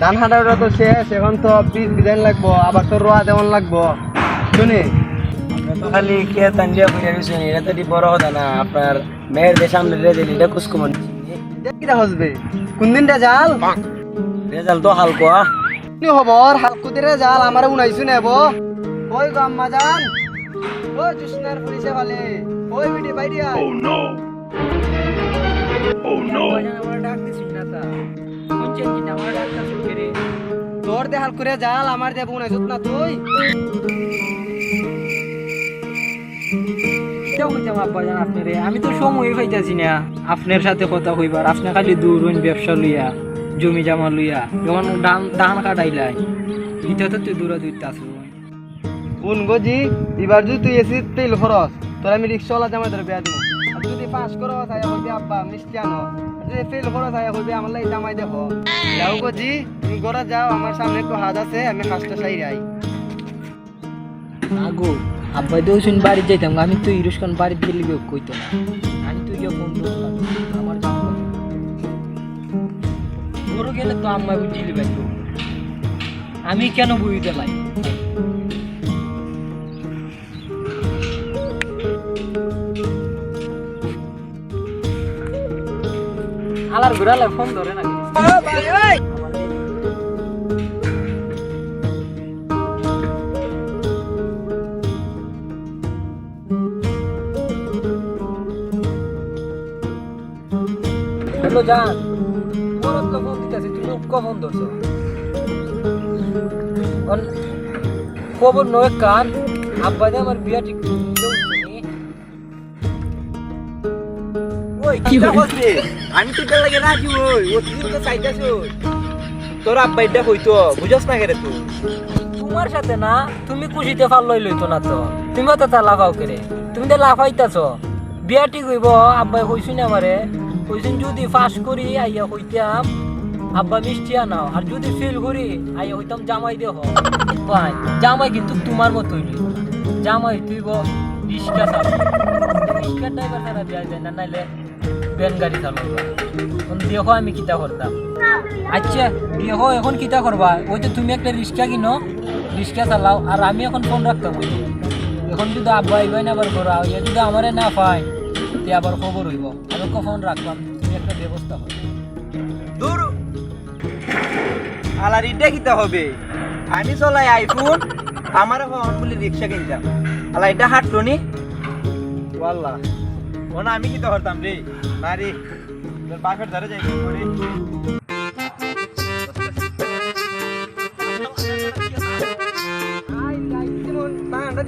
ধান হাঁটাটা তো শেষ এখন তো বীজ বিধান লাগবো আবার তো রোয়া দেওয়ান লাগবো। শুনি। খালি কে তাঞ্জিয়া বুঝে গেছেন এটা তো এটি বড় কথা না আপনার মেয়ের যে সামনে রেজাল্ট এটা কুসকমন কিটা হসবে কোন দিনটা জাল রেজাল্ট? তো হালকা কি খবর? হালকুতিরে জাল আমার উনাইছু নেব ওই গো আম্মা ওই জুসনার পুলিশে ভালে ওই তোর দে হালকুরে জাল আমার দে উনাইছত না তুই। আমি তো সময় পাইতাছি না। আপনার সাথে কথা কইবার, আপনি খালি দূর হইন ব্যবসা লইয়া, জমি জামা লইয়া যেমন ধান কাটাইলাই এটা তো তুই দূরে দূরতে আসব কোন গজি এবার যদি তুই এসি তেল খরচ, তোর আমি রিক্সাওয়ালা জামাই ধরে বিয়া দিব। যদি পাস করো আব্বা মিষ্টি যদি ফেল করো আমার লাগে জামাই দেখো। যাও গজি তুমি ঘরে যাও আমার সামনে একটু হাত আছে, আমি হাঁসটা রাই আগো আব্বাই তো বাড়ি যাইতাম আমি তো ইরুস্কান কেউ কইতো না? আমি তুই বন্ধু আমার বড় গেলে তো আম্মা বুঝিলি পাইতো আমি কেন বই দিলাই আলার ঘুরালে ফোন ধরে না জান তো খবর নয় কান আব্বা যে আমার বিয়া ঠিক আমি তো এটা লাগে রাজি ওই ও তুই তো চাইতাছো তোর আব্বা এটা কইতো বুঝছ না কেরে তুই? তোমার সাথে না তুমি খুশিতে ফাল লই লইতো না তো। তুমিও তো তা লাফাও করে? তুমি তো লাফাইতাছ বিয়া ঠিক হইব আব্বাই কইছুন আমারে। কইছুন যদি ফাঁস করি আইয়া হইতাম আব্বা মিষ্টি আনাও। আর যদি ফিল করি আইয়া হইতাম জামাই দেহ। ভাই জামাই কিন্তু তোমার নিব না জামাই তুইব রিক্সা চালাবো রিক্সা ড্রাইভার ছাড়া দেওয়া যায় না নাইলে ভ্যান গাড়ি চালাবো এখন দেখো আমি কিতা করতাম আচ্ছা দেখো এখন কিতা করবা ওই তো তুমি একটা রিক্সা কিনো রিক্সা চালাও আর আমি এখন ফোন রাখতাম এখন যদি আব্বা আইবাই না আবার করা ইয়ে যদি আমারে না পায় তে আবার খবর হইব। আমি ফোন রাখলাম তুমি একটা ব্যবস্থা করো দূর আলার এটা কিতা হবে? আমি চলাই আইফোন আমার এখন বলে রিক্সা কিনতাম আলা এটা হাঁটলো নি? ওয়াল্লাহ ওনা আমি কিতা করতাম রে রে তোর বাপের ধরে যাই করে?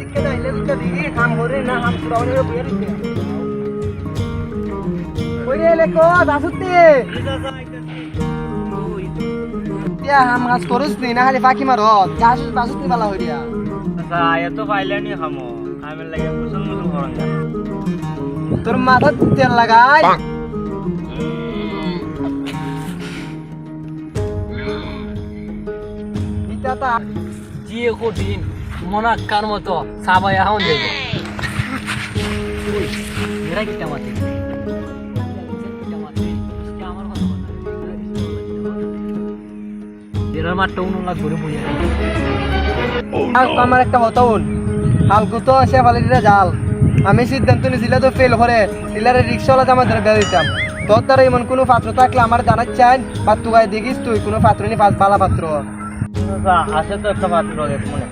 দিকে যাইলে দিকে দিকে কাম করে না, হাম পুরাওনে বিয়া দিতে ওই রে লে কো দাসুতি দিয়া হাম কাজ করছ নি, না খালি ফাঁকি মারত গাছ দাসুতি বালা হইয়া। আচ্ছা এত পাইলানি খামো খামের লাগে মুসল মুসল করন তোর মাথা তেল লাগাই। তা। যে কঠিন মনাক্কার মতো সাবাই এখন দেব এরা কিটা মাতে? মাঠটা উনুন ঘুরে বুঝে আমার একটা কথা হল হালকু তো সে ফালিটা জাল। আমি সিদ্ধান্ত নিয়েছিল তো ফেল করে টিলারে রিক্সাওয়ালা জামা ধরে বেড়ে দিতাম। তোর দ্বারা এমন কোনো পাত্র থাকলে আমার জানার চাই বা তুই দেখিস তুই কোনো পাত্র নি পাঁচ বালা পাত্র। আছে তো একটা পাত্র মনে।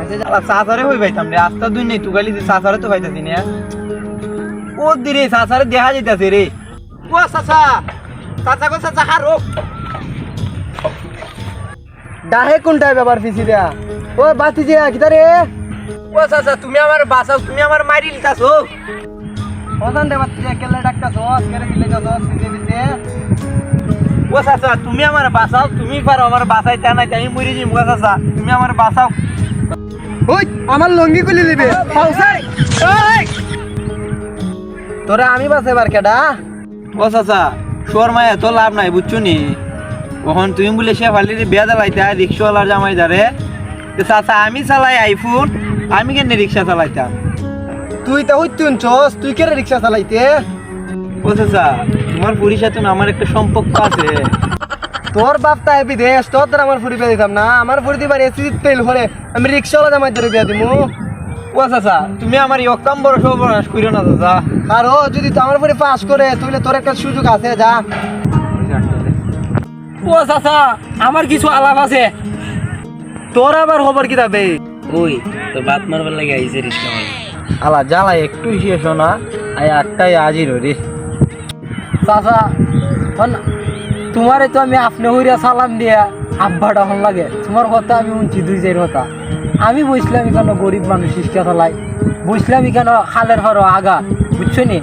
আচ্ছা, যা- আলা সাসারে হই পাইতাম রে আস্তা দুই নেই তুগালি দি সাসারে তো পাইতাছি না। ও দিরে সাসারে দেখা যাইতাছে রে? ও সাসা সাসা গো সাসা হারো। ডাহে কোনটায় ব্যাপার ফিসি দেয়া? ও বাতি যে কিতা রে? ও সাসা তুমি আমার বাসাও তুমি আমার মারি লিতাছো ওখান দে বাতি কেলে ডাক্তার সস কেলে কেলে যাস ফিসে ফিসে ও সাসা তুমি আমার বাসাও তুমি পারো আমার বাসায় তা নাই আমি মরি যাই মুগা সাসা তুমি আমার বাসাও ওই আমার লঙ্গি খুলে দিবে। পাউসাই ওই। তোরা আমি বাসাইবার কেডা? ও সাসা শোর মায়া তো লাভ নাই বুঝছ নি কখন তুমি বলে সে ফালি বিয়া দালাইতা রিক্সাওয়ালার জামাই দারে সাসা আমি চালাই আইফোন আমি কেন রিক্সা চালাইতাম? তুই তা ওই তুই চস তুই কেন রিক্সা চালাইতে? ও চাচা তোমার পুরীর সাথে আমার একটা সম্পর্ক আছে। তোর বাপ তাই বিদেশ তোর দ্বারা আমার ফুরি বিয়া দিতাম না। আমার ফুরি দিবার এসি তেল ভরে আমি রিক্সাওয়ালা জামাই ধরে বিয়া দিমু। ও চাচা তুমি আমার ইয়কাম বড় সর্বনাশ করিও না চাচা। আর ও যদি তো আমার ফুরি পাস করে তাহলে তোর একটা সুযোগ আছে যা। ও চাচা আমার কিছু আলাপ আছে। তোর আবার খবর কি যাবে ওই তো বাত মারবার লাগে আইছে রিস্কা আলা জ্বালা একটু শেষ না। আই আটটাই আজির রে চাচা হন তোমারে তো আমি আপনি হইরা সালাম দিয়া। আব্বাটা হন লাগে। তোমার কথা আমি শুনছি দুই চার কথা। আমি বসলাম এখানে গরিব মানুষ ইস্কা চালাই বসলাম এখানে খালের হর আগা। বুঝছ নি?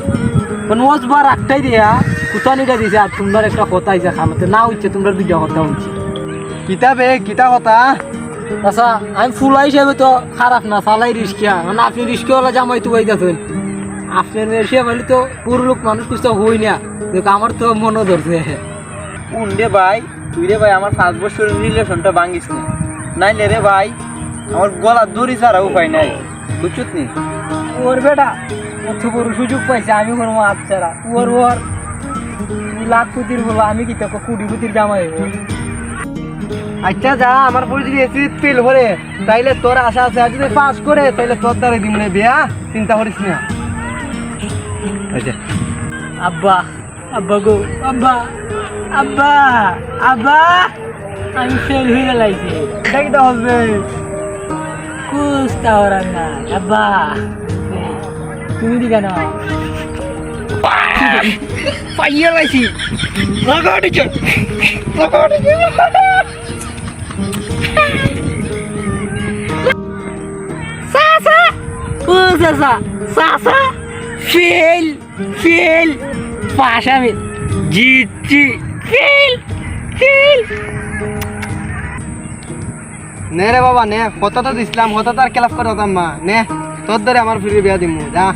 বার একটাই দিয়া কুতানিটা দিছে আর তোমার একটা কথা আইছে খামাতে না হচ্ছে তোমরা দুইটা কথা শুনছি কিতাবে কিতা কথা? আচ্ছা আমি ফুলা হিসাবে তো খারাপ না চালাই রিস্কা মানে আপনি রিস্কাওয়ালা জামাই তো দেখুন আপনার এসে বলি তো পুরো লোক মানুষ কিছু হই না। দেখ আমার তো মনে ধরছে। রে ভাই তুই রে ভাই আমার পাঁচ বছরের রিলেশনটা ভাঙিস না। নাইলে রে ভাই আমার গলা দড়ি ছাড়া উপায় নাই। বুঝছত নি? ওর বেটা বড় সুযোগ পাইছে, আমি হাত ছাড়া। ওর ওর লাখ কুতির বলো আমি কি তো কুড়ি কুতির জামাই হইবো। আচ্ছা যা, আমার ফুরি যদি এসি তেল ভরে তাইলে তোর আশা আছে। আর যদি পাস করে, তাইলে তোর দ্বারা দিম না বিয়া, চিন্তা করিস না। আচ্ছা আব্বা আব্বা গো, আব্বা আব্বা আব্বা, আমি ফেল হয়ে লাইছি এটা কিটা হবে। কুস্তা ওরান না আব্বা। তুমি দিকে না। পাইয়া লাইছি। সাসা। ও সাসা সাসা। Fail fail. পাশ আমি জিতছি। Fail fail. নে রে বাবা নে। তো দিছিলাম আর খেলাফ করে হতাম মা নে। তোর দ্বারা আমার ফিরে বিয়া দিমু যা।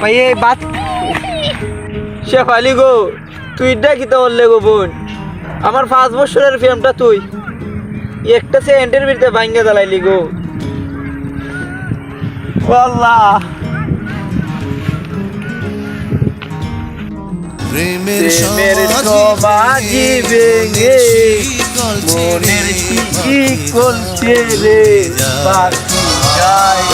ভাই এই বাত শেফালি গো তুই কি তো বললে গো বোন। আমার পাঁচ বছরের ফ্রেমটা তুই। একটা সেকেন্ডের ভিতরে ভাঙ্গে জ্বালাইলি গো। আল্লাহ। প্রেমের ভেঙে মনের কি করছে রে পাখি যায়